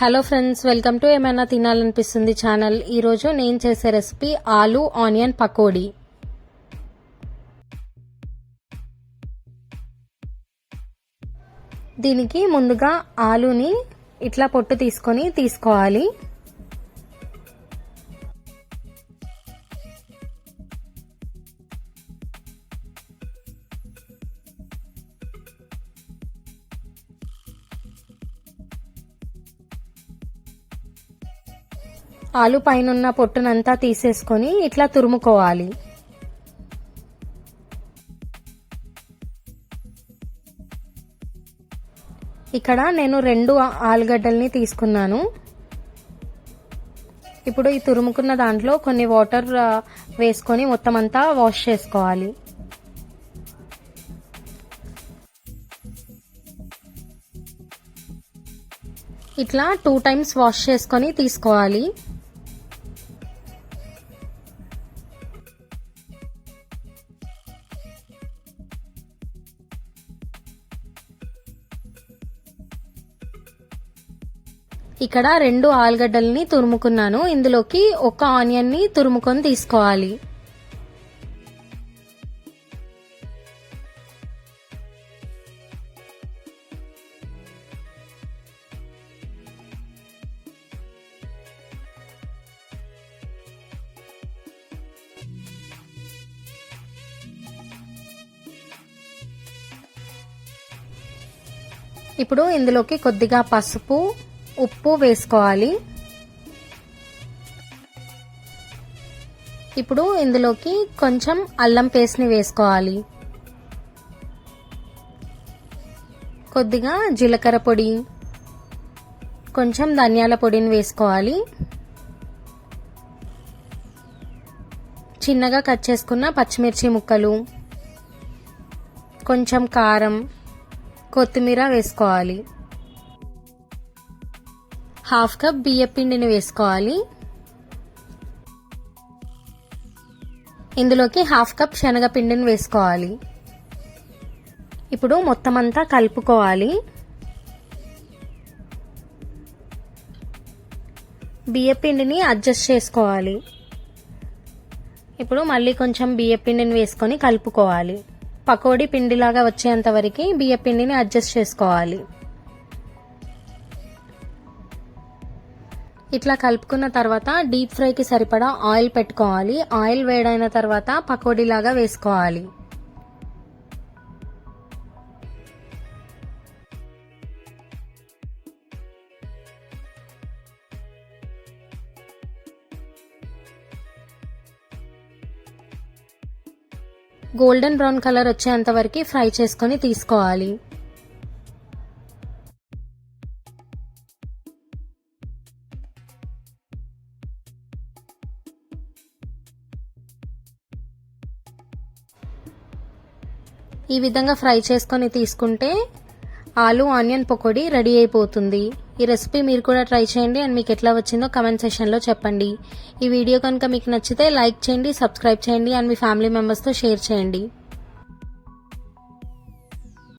Hello friends welcome to ఏమైనా తినాలనిపిస్తుంది channel ఈరోజు నేను చేసే రెసిపీ ఆలు ఆనియన్ పకోడీ. దీనికి ముందుగా ఆలుని ఇట్లా పొట్టు తీసుకొని తీసుకోవాలి. ఆలు పైనున్న పొట్టునంతా తీసేసుకొని ఇట్లా తురుముకోవాలి. ఇక్కడ నేను రెండు ఆలుగడ్డల్ని తీసుకున్నాను. ఇప్పుడు ఈ తురుముకున్న దాంట్లో కొన్ని వాటర్ వేసుకొని మొత్తం అంతా వాష్ చేసుకోవాలి. ఇట్లా టూ టైమ్స్ వాష్ చేసుకొని తీసుకోవాలి. ఇక్కడ రెండు ఆలుగడ్డల్ని తురుముకున్నాను. ఇందులోకి ఒక ఆనియన్ని తురుముకొని తీసుకోవాలి. ఇప్పుడు ఇందులోకి కొద్దిగా పసుపు ఉప్పు వేసుకోవాలి. ఇప్పుడు ఇందులోకి కొంచెం అల్లం పేస్ట్ని వేసుకోవాలి. కొద్దిగా జీలకర్ర పొడి కొంచెం ధనియాల పొడిని వేసుకోవాలి. చిన్నగా కట్ చేసుకున్న పచ్చిమిర్చి ముక్కలు కొంచెం కారం కొత్తిమీర వేసుకోవాలి. హాఫ్ కప్ బియ్యపిండిని వేసుకోవాలి. ఇందులోకి హాఫ్ కప్ శనగపిండిని వేసుకోవాలి. ఇప్పుడు మొత్తం అంతా కలుపుకోవాలి. బియ్య పిండిని అడ్జస్ట్ చేసుకోవాలి. ఇప్పుడు మళ్ళీ కొంచెం బియ్య పిండిని వేసుకొని కలుపుకోవాలి. పకోడీ పిండిలాగా వచ్చేంత వరకు బియ్య పిండిని అడ్జస్ట్ చేసుకోవాలి. ఇట్లా కలుపుకున్న తర్వాత డీప్ ఫ్రైకి సరిపడా ఆయిల్ పెట్టుకోవాలి. ఆయిల్ వేడైన తర్వాత పకోడీలాగా వేసుకోవాలి. గోల్డెన్ బ్రౌన్ కలర్ వచ్చేంత వరకు ఫ్రై చేసుకొని తీసుకోవాలి. ఈ విధంగా ఫ్రై చేసుకొని తీసుకుంటే ఆలు ఆనియన్ పకోడీ రెడీ అయిపోతుంది. ఈ రెసిపీ మీరు కూడా ట్రై చేయండి అండ్ మీకు ఎట్లా వచ్చిందో కమెంట్ సెషన్లో చెప్పండి. ఈ వీడియో కనుక మీకు నచ్చితే లైక్ చేయండి సబ్స్క్రైబ్ చేయండి అండ్ మీ ఫ్యామిలీ మెంబర్స్తో షేర్ చేయండి.